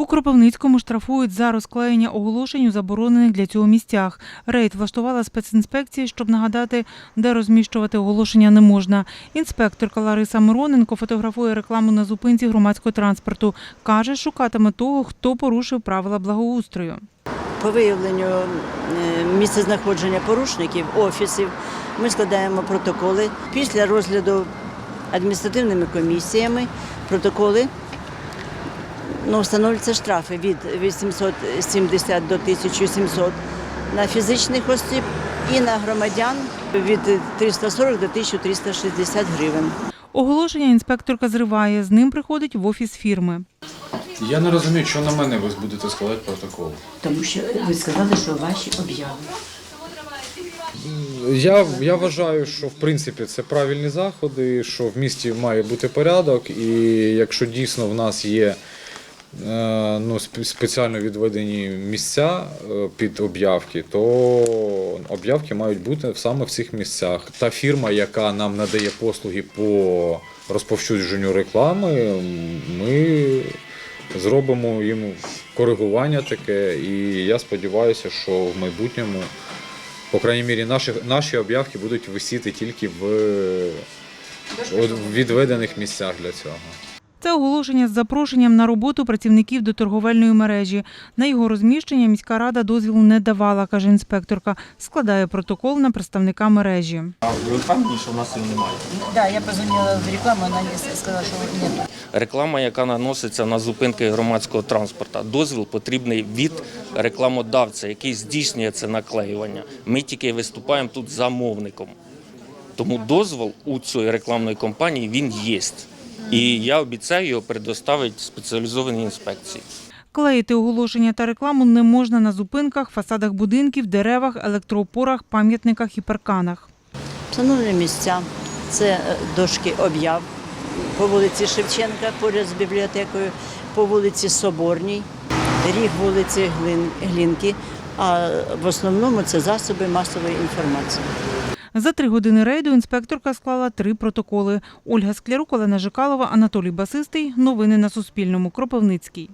У Кропивницькому штрафують за розклеєння оголошень у заборонених для цього місцях. Рейд влаштувала спецінспекція, щоб нагадати, де розміщувати оголошення не можна. Інспекторка Лариса Мироненко фотографує рекламу на зупинці громадського транспорту. Каже, шукатиме того, хто порушив правила благоустрою. По виявленню е, місцезнаходження порушників, офісів, ми складаємо протоколи. Після розгляду адміністративними комісіями протоколи ну, встановлюються штрафи від 870 до 1700 на фізичних осіб і на громадян від 340 до 1360 гривень. Оголошення інспекторка зриває. З ним приходить в офіс фірми. Я не розумію, що на мене ви будете складати протокол. Тому що ви сказали, що ваші об'яви. Я, я вважаю, що в принципі це правильні заходи, що в місті має бути порядок, і якщо дійсно в нас є ну, спеціально відведені місця е, під об'явки, то об'явки мають бути саме в цих місцях. Та фірма, яка нам надає послуги по розповсюдженню реклами, ми зробимо їм коригування таке, і я сподіваюся, що в майбутньому. По крайній мірі, наші, наші об'явки будуть висіти тільки в відведених місцях для цього. Це оголошення з запрошенням на роботу працівників до торговельної мережі. На його розміщення міська рада дозвілу не давала, каже інспекторка. Складає протокол на представника мережі. А ви впевнені, що в нас її немає? Да, я позвонила в рекламу, вона сказала, що немає. Реклама, яка наноситься на зупинки громадського транспорту, дозвіл потрібний від рекламодавця, який здійснює це наклеювання. Ми тільки виступаємо тут замовником. Тому дозвіл у цієї рекламної компанії він є. І я обіцяю його предоставити спеціалізованій інспекції. Клеїти оголошення та рекламу не можна на зупинках, фасадах будинків, деревах, електроопорах, пам'ятниках і парканах. Встановлені місця це е, дошки об'яв по вулиці Шевченка, поряд з бібліотекою, по вулиці Соборній, ріг вулиці Глин- Глінки. А в основному це засоби масової інформації. За три години рейду інспекторка склала три протоколи. Ольга Склярук, Олена Жикалова, Анатолій Басистий. Новини на Суспільному. Кропивницький.